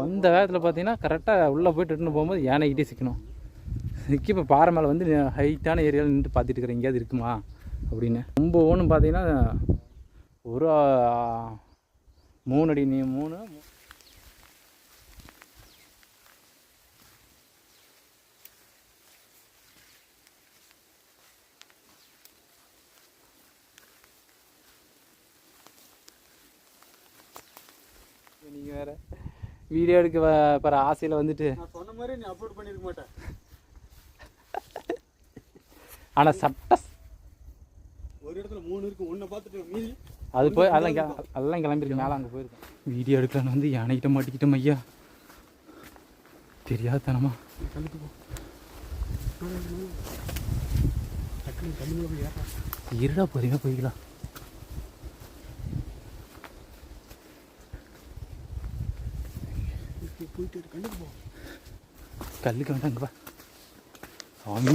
வந்த வேகத்தில் பார்த்தீங்கன்னா கரெக்டாக உள்ளே போயிட்டு இட்டுன்னு போகும்போது யானைக்கிட்டே சிக்கணும் சிக்கி இப்போ பாறை மேலே வந்து ஹைட்டான ஏரியாவில் நின்று பார்த்துட்டு இருக்கிறேன் எங்கேயாவது இருக்குமா அப்படின்னு. ரொம்ப ஒன்று பார்த்தீங்கன்னா ஒரு மூணு அடி நீ மூணு நீங்கள் வேறு. வீடியோ எடுக்க போகிற ஆசையில் வந்துட்டு. நான் சொன்ன மாதிரி நீ அப்லோட் பண்ணிருக்க மாட்டேன். ஆனால் சட்ட ஒரு இடத்துல மூணு இருக்கு ஒன்றை பார்த்துட்டு மீதி அது போய் அதெல்லாம் அதெல்லாம் கிளம்பிருக்கு மேலே அங்கே போயிருக்கோம் வீடியோ எடுக்கலான்னு வந்து யானைகிட்ட மாட்டிக்கிட்டோம் ஐயா. தெரியாதனமா இருடா பொறுமையாக போய்க்கலாம். போயிட்டு இரு, கண்ணுக்கு போ. கல்லுக்கு வேண்டாங்க வா. சாமி.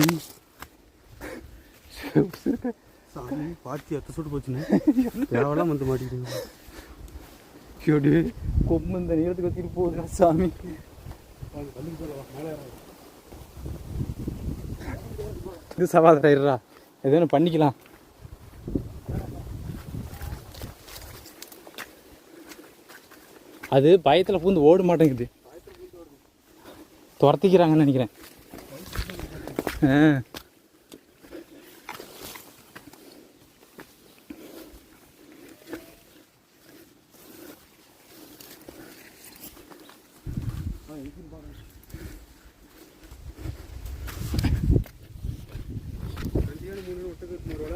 சாமி பாத்தி எத்த சுட்டு போச்சுன்னு. தேவையெல்லாம் வந்து மாட்டிக்கிட்டு ஐயோடி, கொம்பு இந்த நீளத்துக்கு வச்சுட்டு போகுதுடா சாமி. கண்ணுக்கு போய் மேலே இது சவாதரா ஏதோ ஒன்று பண்ணிக்கலாம்? அது பயத்தில் பூந்து ஓட மாட்டேங்குது. துரத்திக்கிறாங்கன்னு நினைக்கிறேன்.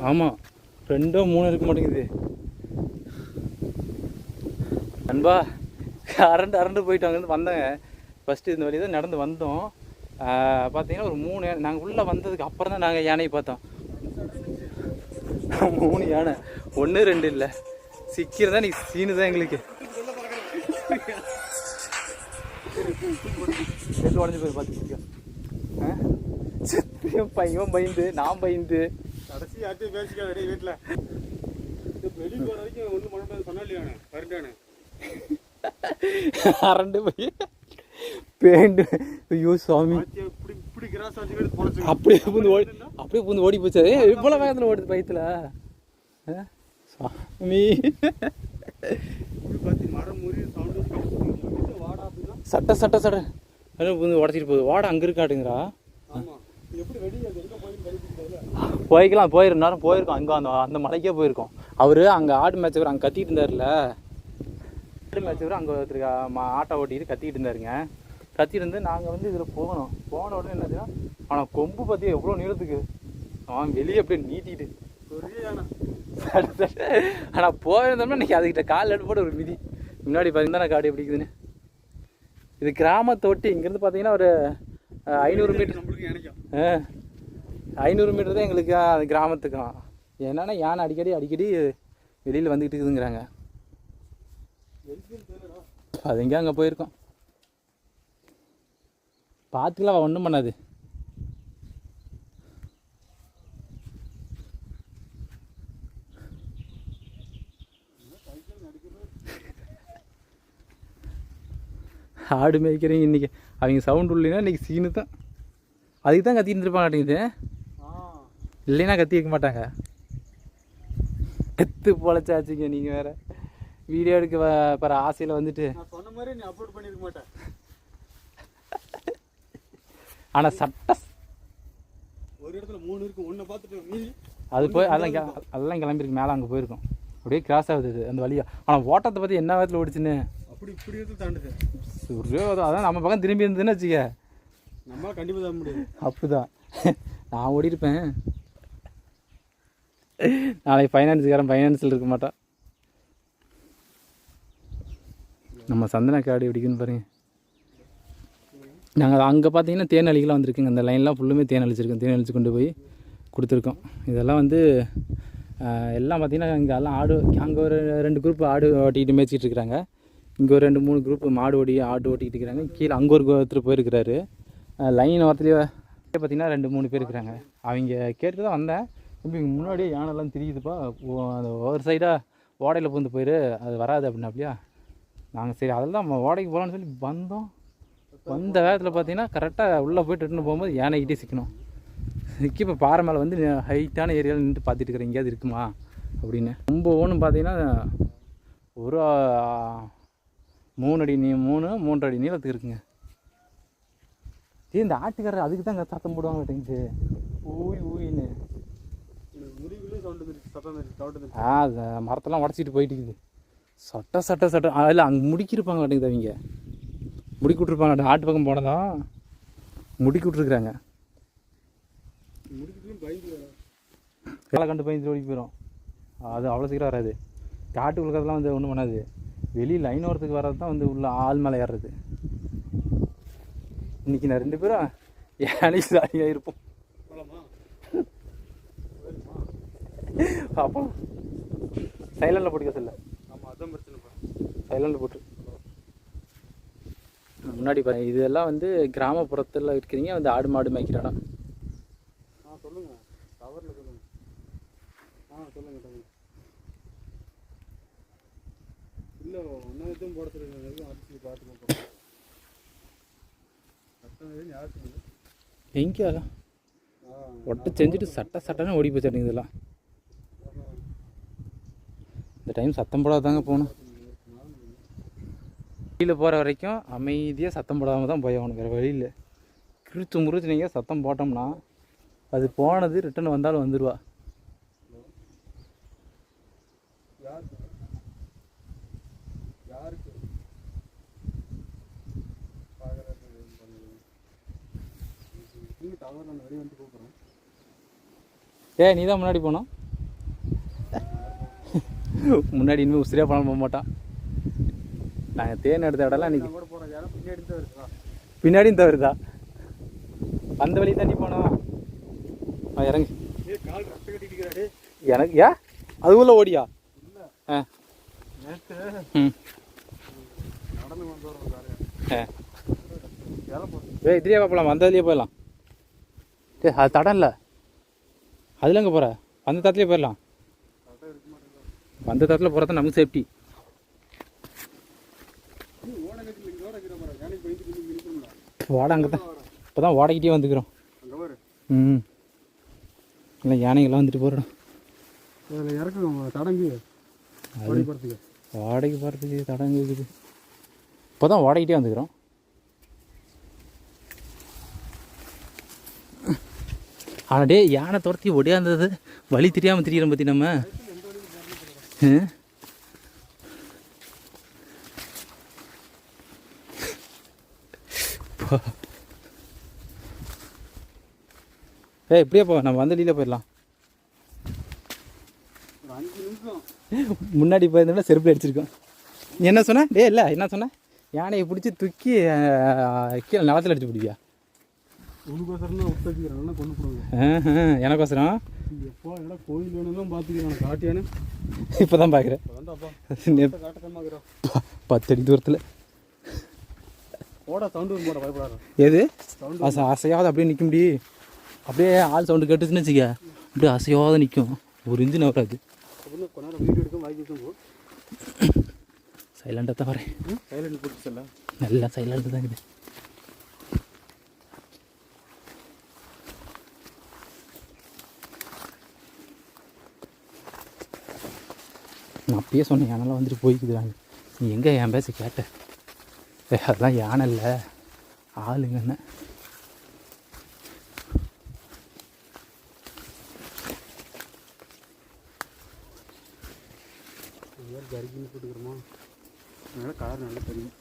ஆமாம் ரெண்டோ மூணு இருக்க மாட்டேங்குது. நண்பா அரண்டு அரண்டு போயிட்டு அங்கேருந்து வந்தேங்க ஃபஸ்ட்டு இந்த வழி தான் நடந்து வந்தோம். பார்த்தீங்கன்னா ஒரு மூணு யானை நாங்கள் உள்ளே வந்ததுக்கு அப்புறம் தான் நாங்கள் யானையை பார்த்தோம். மூணு யானை. ஒன்று ரெண்டு இல்லை. சிக்கிறதா நீ சீனு தான் எங்களுக்கு உடஞ்சி போய் பார்த்துக்கிட்டோம் சத்தியம் பையன் பயந்து நான் பயந்து. கடைசி யார்ட்டையும் பேசிக்காத வீட்டில் வெளியே போகிற வரைக்கும் ஒன்றும் பண்ண முடியாது சொன்னா இல்லையானே பரண்டானே அரண்டு போய். பேண்டு. ஐயோ சாமி. அப்படியே பூந்து ஓடி அப்படியே பூந்து ஓடி போச்சு. இவ்வளோ வேகத்தில் ஓடுது பயத்தில் சாமி. சட்ட சட்ட சட்ட. பூந்து உடச்சிட்டு போகுது. வாடா அங்கே இருக்காட்டுங்கிறா போய்க்கலாம் போயிரு. நேரம் போயிருக்கோம். அங்கே அந்த அந்த மலைக்கே போயிருக்கோம். அவர் அங்கே ஆடு மேட்ச் அங்கே கத்திட்டு இருந்தார்ல ஆடு மேட்ச் அங்கே ஒருத்தருக்கு ஆட்டோ ஓட்டிட்டு கத்திட்டு இருந்தாருங்க. கத்திட்டு இருந்து நாங்கள் வந்து இதில் போகணும். போன உடனே என்னதுன்னா ஆனால் கொம்பு பற்றி எவ்வளோ நீளத்துக்கு? அவன் வெளியே அப்படியே நீட்டிட்டு ஆனால் போயிருந்தோம்னா இன்னைக்கு அதுக்கிட்ட கால் எடுத்து போட்டு ஒரு மிதி. முன்னாடி பார்த்தீங்கன்னா காடு எப்படி இருக்குதுன்னு. இது கிராமத்தை ஒட்டி இங்கேருந்து பார்த்தீங்கன்னா ஒரு ஐநூறு மீட்டர். நம்மளுக்கு ஐநூறு மீட்டர் தான் எங்களுக்கு அது கிராமத்துக்கும் என்னன்னா யானை அடிக்கடி அடிக்கடி வெளியில் வந்துக்கிட்டு இருக்குதுங்கிறாங்க. அது எங்கேயும் அங்கே போயிருக்கோம். பார்த்துக்கலாம் ஒன்றும் பண்ணாது. ஆடு மேய்க்கிறீங்க இன்றைக்கி அவங்க சவுண்ட் இல்லைன்னா இன்றைக்கி சீனு தான். அதுக்கு தான் கத்திட்டு இருப்பாங்க மாட்டேங்குது இல்லைனா இல்லைன்னா கத்தி வைக்க மாட்டாங்க. கத்து பொழைச்சாச்சுங்க நீங்கள் வேற. வீடியோ எடுக்க வ- ஆசையில் வந்துட்டு. சொன்ன மாதிரி நீ அப்லோட் பண்ணியிருக்க மாட்டேன். ஆனால் சட்ட ஒரு இடத்துல மூணு இருக்கு ஒன்றை பார்த்துட்டு அது போய் அதெல்லாம் அதெல்லாம் கிளம்பிருக்கு மேலே அங்கே போயிருக்கோம். அப்படியே கிராஸ் ஆகுது அது அந்த வழியா. ஆனால் ஓட்டத்தை பற்றி என்ன விதத்தில் ஓடிச்சுன்னு? அப்படி இப்படி இடத்துல தாண்டுது. ஒரே அதான் நம்ம பக்கம் திரும்பி இருந்ததுன்னு வச்சுக்க. நம்மளால கண்டிப்பாக தாண்ட முடியாது. அப்படிதான். நான் ஓடி இருப்பேன் நாளைக்கு ஃபைனான்ஸுக்காரன் ஃபைனான்ஸில் இருக்க மாட்டான். நம்ம சந்தன காடு எப்படிக்குன்னு பாருங்க. நாங்கள் அங்கே பார்த்தீங்கன்னா தேன் அழிக்கலாம் வந்திருக்குங்க. அந்த லைன்லாம் ஃபுல்லுமே தேன் அழிச்சிருக்கோம். தேன் அழிச்சு கொண்டு போய் கொடுத்துருக்கோம். இதெல்லாம் வந்து எல்லாம் பார்த்தீங்கன்னா இங்கே எல்லாம் ஆடு அங்கே ஒரு ரெண்டு குரூப் ஆடு ஓட்டிக்கிட்டு மேய்ச்சிட்டு இருக்கிறாங்க. இங்கே ஒரு ரெண்டு மூணு குரூப் மாடு ஓடி ஆடு ஓட்டிக்கிட்டு இருக்கிறாங்க. கீழே அங்கே ஒரு ஒருத்தர் போயிருக்கிறாரு. லைன் ஓரத்துலேயே பார்த்தீங்கன்னா ரெண்டு மூணு பேர் இருக்கிறாங்க. அவங்க கேட்டு தான் வந்தேன். இப்படி முன்னாடியே யானைலாம் திரியுதுப்பா. ஓ- அந்த ஒரு சைடாக ஓடையில் பூந்து போயிரு. அது வராது அப்படின்னா அப்படியா நாங்கள் சரி அதெல்லாம் ஓடைக்கு போகலான்னு சொல்லி வந்தோம். வந்த வேகத்தில் பார்த்தீங்கன்னா கரெக்டாக உள்ளே போயிட்டு இட்டுன்னு போகும்போது யானைக்கிட்டே சிக்கணும். சிக்கி இப்போ பாறை மேலே வந்து ஹைட்டான ஏரியாவில் நின்று பார்த்துட்டு இருக்கிறேன் எங்கேயாவது இருக்குமா? அப்படின்னு. ரொம்ப ஓன்னு பார்த்தீங்கன்னா ஒரு மூணு அடி நீ மூணு மூன்று அடி நீளத்துக்கு இருக்குங்க. ஏய் இந்த ஆட்டுக்காரர் அதுக்கு தான் சத்தம் போடுவாங்க தெரிஞ்சு ஊய் ஊயின்னு. ஆ மரத்தெல்லாம் உடச்சிட்டு போயிட்டு இருக்குது. சட்ட சட்ட சட்டை. அதில் அங்கே முடிக்கிருப்பாங்க மாட்டேங்குது அவங்க முடுக்கி விட்ருப்பாங்க ஆட்டு பக்கம் போனதும் முடுக்கி விட்ருக்குறாங்க. வேலை கண்டு பயந்து ஓடி போயிடும் அது அவ்வளோ சீக்கிரம் வராது. காட்டுக்குள்ள அதெல்லாம் வந்து ஒன்றும் பண்ணாது. வெளியில் லைன் ஓரத்துக்கு வர்றது தான் வந்து உள்ள ஆள் மேலே ஏறுறது. இன்னைக்கு நான் ரெண்டு பேரும் யானைக்கு சாரியாக இருப்போம். அப்போ சைலண்டில் போட்டுக்க சொல்ல. ஆமாம் அதான் பிரச்சனைப்பா சைலண்டில் போட்டு. முன்னாடி இதெல்லாம் வந்து கிராமப்புறத்தில் இருக்கிறீங்க வந்து ஆடு மாடு மேய்க்கிற இடம் ஆ சொல்லுங்க. டவரில் சொல்லுங்க. ஆ சொல்லுங்க சொல்லுங்க. இல்லை ஒன்றும் எதுவும் போட சொல்லுங்க எதுவும் அரிசி பார்த்து போகிறோம் சட்டம் எதுவும் யார் சொல்லுங்க எங்கே ஆ ஒட்டை செஞ்சுட்டு சட்ட சட்டன்னு ஓடி போச்சு இதெல்லாம். இந்த டைம் சத்தம் போடாதாங்க போகணும். வெளியில் போகிற வரைக்கும் அமைதியாக சத்தம் போடாமல் தான் போய் ஆகணும். வேறு வழியில் கிழிச்சு முறிச்சு நீங்கள் சத்தம் போட்டோம்னா அது போனது ரிட்டன் வந்தாலும் வந்துடுவா ஏ ஏய் நீ தான் முன்னாடி போனோம். முன்னாடி இனிமேல் உசிரியாக போனாலும் போக மாட்டான். நாங்கள் தேன் எடுத்த இடம்லாம் இருக்குதா பின்னாடியும் தவறுதா அந்த வழி தாண்டி போனோம் இறங்கு. ஏ எனக்கு ஏன் அது உள்ள ஓடியா? இல்லை. ஆ. ம். வந்து ஆ. ஏய் இதுலேயே போகலாம் வந்ததுலேயே போயிடலாம். டேய் அது தடம் இல்லை. அதில் எங்கே போகிற அந்த தரத்துலேயே போயிடலாம். அந்த தரத்தில் போகிறது நமக்கு சேஃப்டி ஓட கட்டில் இங்கே ஓட வைக்கிற மாதிரி யானை பயந்து இங்கே ஓட அங்கே தான் இப்போ தான் ஓடைக்கிட்டே வந்துக்கிறோம். ம். இல்லை யானைகள்லாம் வந்துட்டு போகிறோம் அதில் தடங்கு. ஓடி போகிறதுக்கு தடங்கு இருக்குது. இப்போ தான் ஓடைக்கிட்டே வந்துக்கிறோம். ஆனால் டே யானை துரத்தி ஒடியாந்தது. வழி தெரியாமல் திரியிறோம் பற்றி நம்ம? போ. ஏய் இப்படியே போ நம்ம வந்த வழியில போயிடலாம். முன்னாடி போயிருந்தோம்னா செருப்பு அடிச்சிருக்கோம். நீ என்ன சொன்ன? டே இல்லை என்ன சொன்ன? யானையை பிடிச்சி தூக்கி கீழே நிலத்தில் அடிச்சு பிடிப்பியா? எனக்கோசரம்? கோயில் வேணும் பார்த்துக்கிறேன் காட்டியானு? இப்போ தான் பார்க்குறேன் வந்தாப்பா நெ- காட்டத்தமாக்குறோம் பத்து அடி தூரத்தில். ஓட சவுண்டு போட பயப்படாது. எது? சவுண்டு அசை அசையாவது அப்படியே நிற்க முடியே அப்படியே ஆள் சவுண்டு கேட்டுச்சுன்னு வச்சுக்க. அப்படியே அசையாத நிற்கும் ஒரு இன்ஜின் வராது சைலண்டாக தான் வரேன். சைலண்ட் போட்டு சொல்ல நல்லா சைலண்டாக தான் இருக்குது. நான் அப்பயே சொன்னேன் யானைலாம் வந்துட்டு போய்க்குதுறாங்க நீ எங்கே என் பேச கேட்ட? ஏ அதெல்லாம் யானை இல்லை. ஆளுங்கன்னு. வேறு ஜரிக்கின்னு போட்டுக்கிறோமா? அதனால் கலர் நல்லா தெரியும்.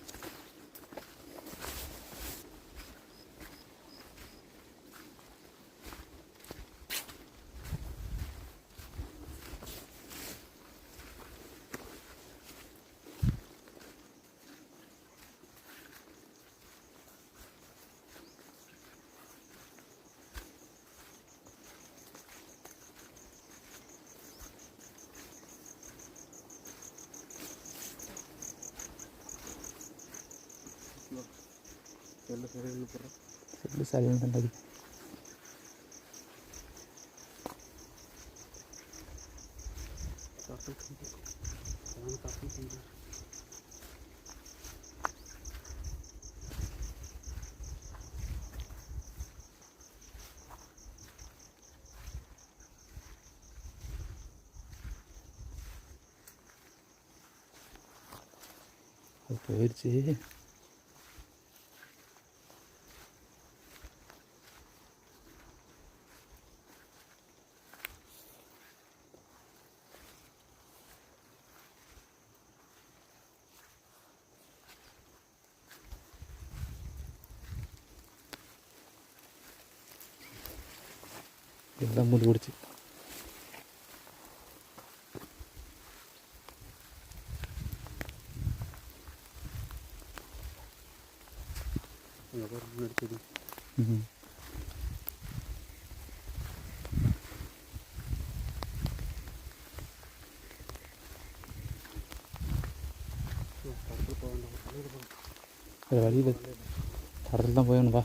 चलो साइलेंट कर लगी போயிடுச்சு எல்லாம் மூடி பிடிச்சி ம் வழியில் தரத்தில் தான் போயணும்பா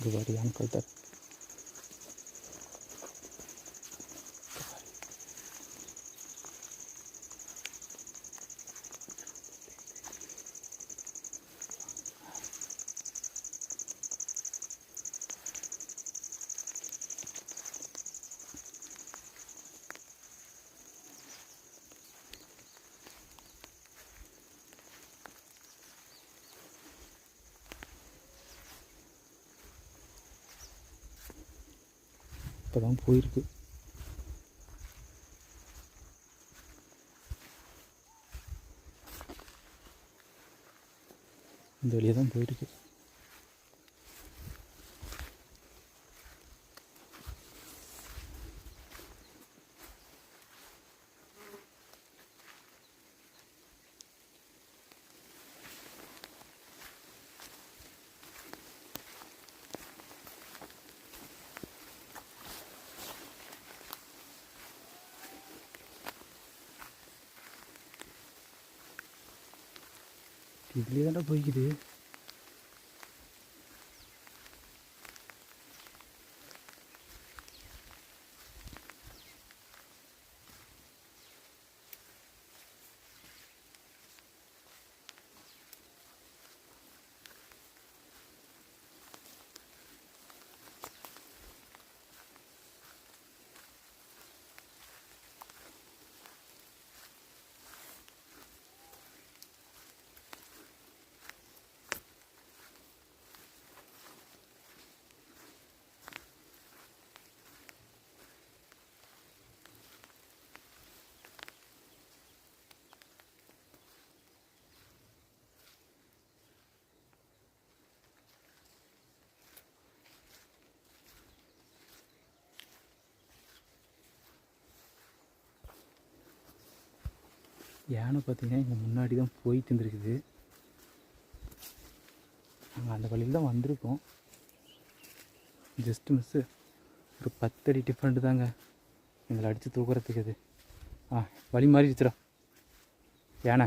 இது வரியான கழுத்தர் தான் போயிருக்கு. இந்த வழியாக தான் போயிருக்கு. இதுலேயே தான்டா போய்க்குது. யானை பார்த்தீங்கன்னா இங்கே முன்னாடி தான் போயிட்டு இருந்திருக்குது. நாங்கள் அந்த வழியில் தான் வந்திருக்கோம். ஜஸ்ட் மிஸ்ஸு ஒரு பத்தடி டிஃப்ரெண்ட்டு தாங்க. எங்களை அடித்து தூக்குறதுக்கு அது ஆ வழி மாறிடுச்சுடா. யானை.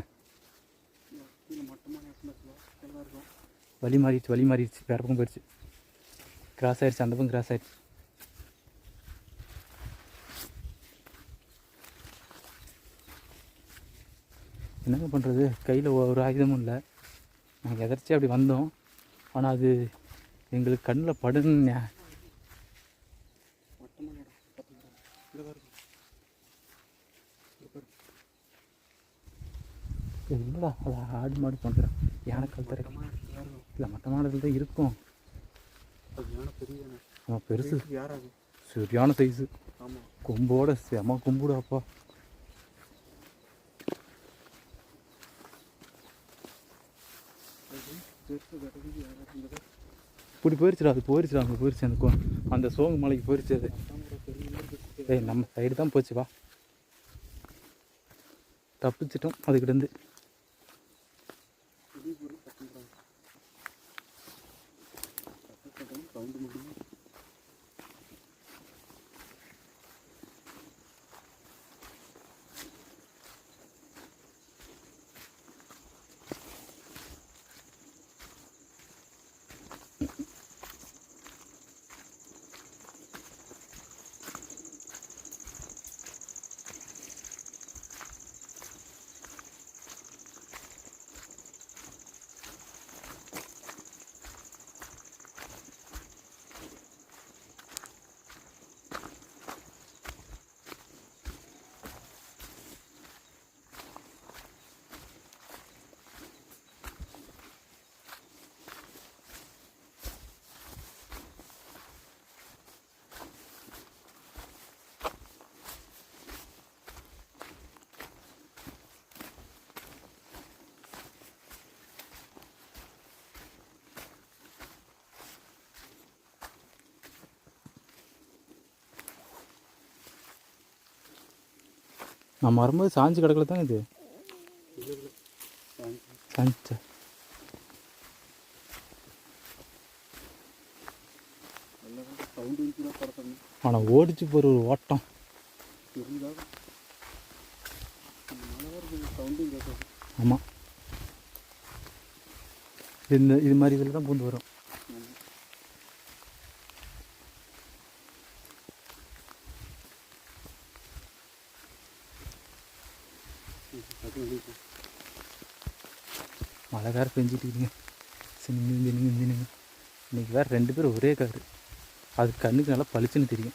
வழி மாறிடுச்சு வழி மாறிடுச்சு. வேறு பக்கம் போயிடுச்சு கிராஸ் ஆயிடுச்சு அந்த பக்கம் கிராஸ் ஆயிடுச்சு என்னங்க பண்ணுறது கையில் ஒரு ஆயுதமும் இல்லை. நாங்கள் எதர்ச்சியாக அப்படி வந்தோம். ஆனால் அது எங்களுக்கு கண்ணில் படுன்னு இல்லைடா அது? ஆடு மாடு பண்ணுறேன் யானை கழுத்தரை இல்லை மட்டமானதில் தான் இருக்கும். ஆமாம் பெருசு. சரியான சைஸு கொம்போட செம கொம்புடா அப்பா அது பெருசு கடைக்கு யாராவது இருந்தது இப்படி போயிடுச்சுடா அது போயிடுச்சுடா அங்கே போயிடுச்சு அந்த கோ- அந்த சோங்கு மலைக்கு போயிடுச்சு அது. ஏய் நம்ம சைடு தான் போச்சு வா. தப்பிச்சிட்டோம் அதுக்கிட்டேருந்து நான் வரும்போது சாஞ்சு கிடக்கல தானே இது? சாஞ்சா. ஆனால் ஓடிச்சு போகிற ஒரு ஓட்டம். ஆமாம் இந்த இது மாதிரி இதில் தான் பூந்து வரும். மழை வேறு பெஞ்சிட்டு சரி சின்ன சின்ன சின்ன இன்னைக்கு வேறு ரெண்டு பேரும் ஒரே காரு. அது கண்ணுக்கு நல்லா பளிச்சுன்னு தெரியும்.